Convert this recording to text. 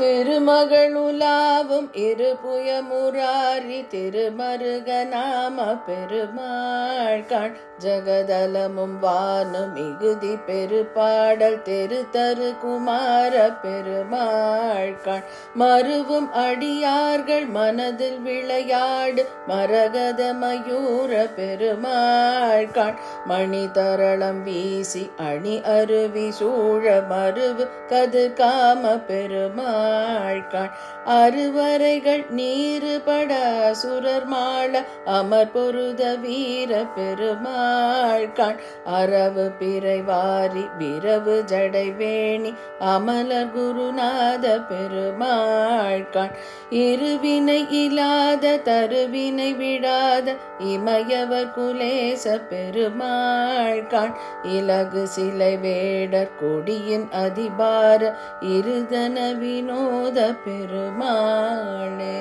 திருமகளுலாவும் இருபுயமுராரி திருமருகநாம திருமருக பெருமாள் ஜகதலமும் வானும் மிகுதி பெருபாடல் தெரு தரு குமார பெருமாள் காண். மருவும் அடியார்கள் மனதில் விளையாடு மரகத மயூர பெருமாள் காண். மணி தரளம் வீசி அணி அருவி சூழ மருவு கது காம பெருமாள் காண் அறுவரைகள் நீருபட சுரர் மாள அமர் பொருத வீர பெருமாள்காள் அரவு பிறை வாரி விரவு ஜடை வேணி அமல குருநாத பெருமாள் காண் இருவினை இல்லாத தருவினை விடாத இமயவர் குலேச பெருமாழ்கான் இலகு சிலை வேடர் கொடியின் அதிபார இருதன வினோத பெருமாளே.